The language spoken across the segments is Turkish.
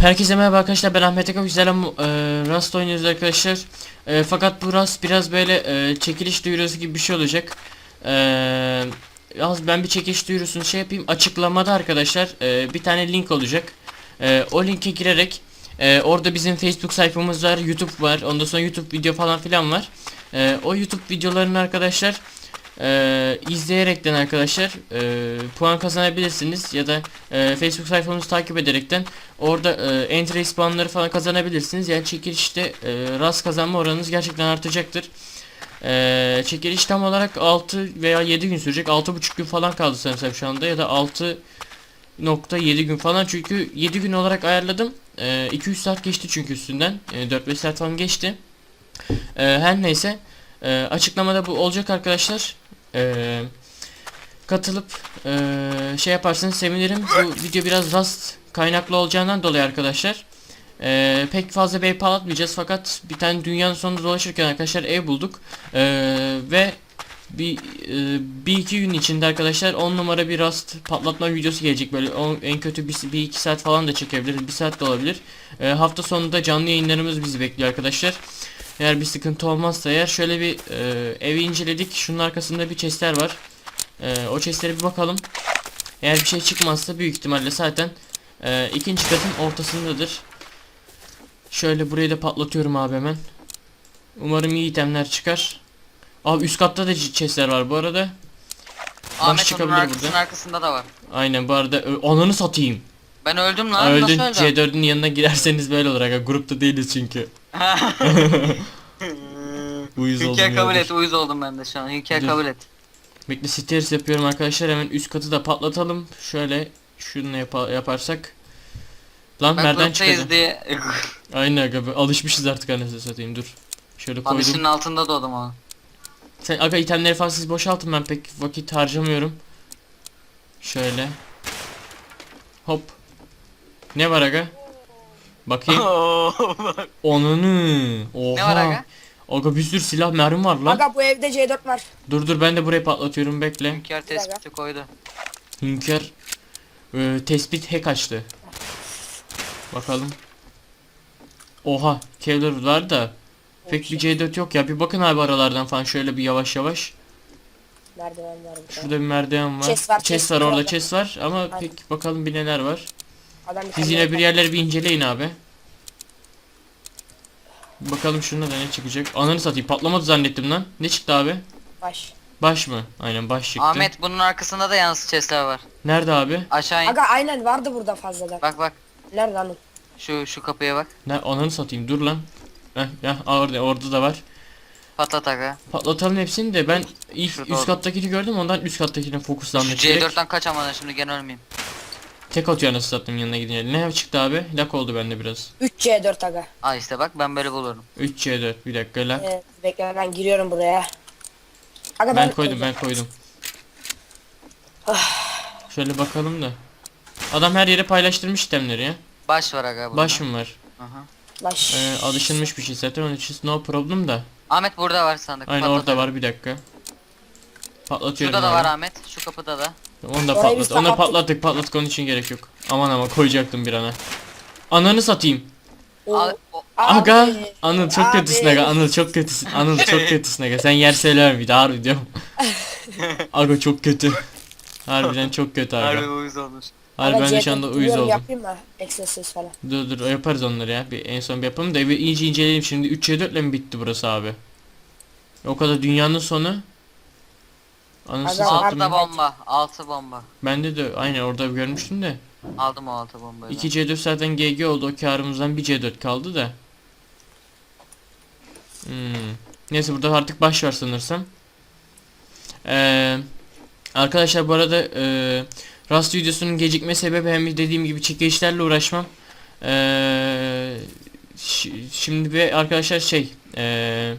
Herkese merhaba arkadaşlar ben Ahmet Akak. Güzel e, Rust oynuyoruz arkadaşlar. E, Fakat bu Rust biraz böyle e, çekiliş duyurusu gibi bir şey olacak. E, Az ben bir çekiliş duyurusunu şey yapayım. Açıklamada arkadaşlar e, bir tane link olacak. E, O linke girerek e, orada bizim Facebook sayfamız var YouTube var ondan sonra YouTube video falan filan var. E, O YouTube videolarını arkadaşlar e, izleyerekten arkadaşlar e, puan kazanabilirsiniz ya da e, Facebook sayfamızı takip ederekten Orada e, entry puanları falan kazanabilirsiniz. Yani çekilişte e, rast kazanma oranınız gerçekten artacaktır. E, çekiliş tam olarak 6 veya 7 gün sürecek. 6,5 gün falan kaldı sanırsam şu anda ya da 6.7 gün falan çünkü 7 gün olarak ayarladım. E, 2-3 saat geçti çünkü üstünden. E, 4-5 saat falan geçti. E, her neyse e, açıklamada bu olacak arkadaşlar. E, katılıp e, şey yaparsanız sevinirim. Bu video biraz rast kaynaklı olacağından dolayı arkadaşlar. E, pek fazla bir ev patlatmayacağız fakat bir tane dünyanın sonunda dolaşırken arkadaşlar ev bulduk. E, ve bir e, bir iki gün içinde arkadaşlar 10 numara bir rast patlatma videosu gelecek. Böyle on, en kötü bir, bir iki saat falan da çekebiliriz bir saat de olabilir. E, hafta sonunda canlı yayınlarımız bizi bekliyor arkadaşlar eğer bir sıkıntı olmazsa eğer şöyle bir e, evi inceledik şunun arkasında bir chestler var e, o chestlere bir bakalım eğer bir şey çıkmazsa büyük ihtimalle zaten ee, ikinci katın ortasındadır. Şöyle burayı da patlatıyorum abi hemen. Umarım iyi itemler çıkar. Abi üst katta da chestler var bu arada. Baş Ahmet onun çıkabilir arkasının burada. arkasında da var. Aynen bu arada ö- ananı satayım. Ben öldüm lan. Öldün Nasıl öldüm? C4'ün yanına girerseniz böyle olur aga. Grupta değiliz çünkü. Uyuz oldum Hünkar kabul et. Uyuz oldum ben de şu an. Hünkar Dur. kabul et. Bekle stairs yapıyorum arkadaşlar. Hemen üst katı da patlatalım. Şöyle şunu yapa- yaparsak. Lan Bak gruptayız çıkacak. diye. Aynen aga be- alışmışız artık anasını satayım dur. Şöyle koydum. Alışının altında doğdum ama. Sen aga itemleri falan siz boşaltın ben pek vakit harcamıyorum. Şöyle. Hop. Ne var aga? Bakayım. Onunu. Oha. ne var aga? Aga bir sürü silah mermi var lan. Aga bu evde C4 var. Dur dur ben de burayı patlatıyorum bekle. Hünkar tespiti koydu. Hünkar e, tespit hack açtı. Bakalım. Oha Kevlar var da pek bir C4 yok ya. Bir bakın abi aralardan falan şöyle bir yavaş yavaş. Merdiven var. Şurada bir merdiven var. Chest var, Chest var orada. chest var ama Aynen. pek bakalım bir neler var. Adam bir Siz yine bir yerleri bir inceleyin abi. Bakalım şunda da ne çıkacak. Ananı satayım patlamadı zannettim lan. Ne çıktı abi? Baş. Baş mı? Aynen baş çıktı. Ahmet bunun arkasında da yalnız chestler var. Nerede abi? Aşağı in. Aga aynen vardı burada fazladan. Bak bak. Nerede lan? Şu şu kapıya bak. Ne ananı satayım dur lan. Heh, ya orada orada da var. Patlat aga. Patlatalım hepsini de ben ilk Şurada üst oldu. kattakini gördüm ondan üst kattakine Şu fokuslandım. direkt. C4'ten kaç ama şimdi gene ölmeyeyim. Tek atıyor anasını sattım yanına gidince. Ne çıktı abi? Lak oldu bende biraz. 3 C4 aga. Aa işte bak ben böyle bulurum. 3 C4 bir dakika lak. Evet, bekle ben giriyorum buraya. Aga Ben koydum ben koydum. Ah. Şöyle bakalım da. Adam her yere paylaştırmış itemleri ya. Baş var aga bunda. Baş mı var? Aha. Baş. Ee, alışılmış bir şey zaten onun için no problem da. Ahmet burada var sandık. Aynen orada var bir dakika. Patlatıyorum Şurada da abi. var Ahmet. Şu kapıda da. Onu da Orayı biz patlat. Onu da kapattık. patlattık patlattık onun için gerek yok. Aman ama koyacaktım bir ana. Ananı satayım. Oo. Al, o- Aga Abi, Anıl çok abi. kötüsün aga Anıl çok kötüsün Anıl çok kötüsün aga sen yer söyleme bir daha harbi diyorum Aga çok kötü Harbiden çok kötü Harbi aga uyuz olmuş. Harbi ben de C4 şu anda uyuz giriyorum, oldum Yapayım mı? Egzersiz falan. Dur dur yaparız onları ya bir en son bir yapalım da evi iyice inceleyelim şimdi 3 4 ile mi bitti burası abi O kadar dünyanın sonu Anasını Aga, sattım ben. bomba. Altı bomba. Bende de aynen orada görmüştüm de Aldım o altı bombayı. 2 C4 zaten GG oldu o karımızdan bir C4 kaldı da hmm. Neyse burada artık baş var sanırsam Ee, Arkadaşlar bu arada e, Rast videosunun gecikme sebebi hem dediğim gibi çekilişlerle uğraşmam Ee, şi- Şimdi bir arkadaşlar şey e,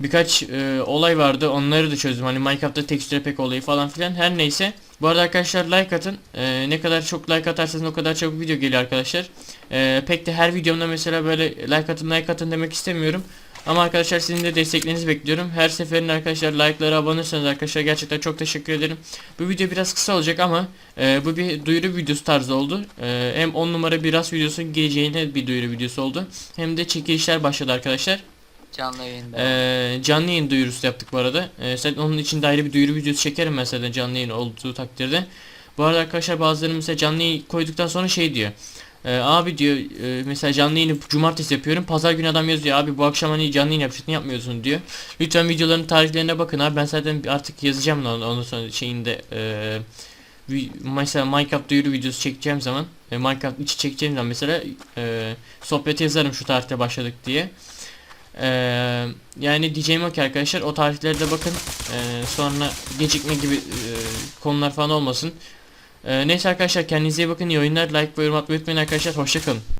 Birkaç e, olay vardı onları da çözdüm hani Minecraft'ta tekstüre pek olayı falan filan her neyse Bu arada arkadaşlar like atın Ee, ne kadar çok like atarsanız o kadar çok video geliyor arkadaşlar Ee, Pek de her videomda mesela böyle like atın like atın demek istemiyorum Ama arkadaşlar sizin de desteklerinizi bekliyorum. Her seferinde arkadaşlar like'lara abone olursanız arkadaşlar gerçekten çok teşekkür ederim. Bu video biraz kısa olacak ama e, bu bir duyuru videosu tarzı oldu. E, hem 10 numara bir rast videosu geleceğine bir duyuru videosu oldu. Hem de çekilişler başladı arkadaşlar. Canlı yayında. Ee, canlı yayın duyurusu yaptık bu arada. Ee, sen onun için de ayrı bir duyuru videosu çekerim mesela canlı yayın olduğu takdirde. Bu arada arkadaşlar bazıları mesela canlı yayın koyduktan sonra şey diyor. Ee, abi diyor e, mesela canlı yayını cumartesi yapıyorum. Pazar günü adam yazıyor abi bu akşam hani canlı yayın yapacaksın yapmıyorsun diyor. Lütfen videoların tarihlerine bakın abi ben zaten artık yazacağım da ondan sonra şeyinde e, mesela Minecraft duyuru videosu çekeceğim zaman e, Minecraft içi çekeceğim zaman mesela e, sohbete yazarım şu tarihte başladık diye. Ee, yani diyeceğim o ki arkadaşlar o tarihlere de bakın Ee, sonra gecikme gibi e, konular falan olmasın. Ee, neyse arkadaşlar kendinize iyi bakın iyi oyunlar like ve yorum atmayı unutmayın arkadaşlar hoşçakalın.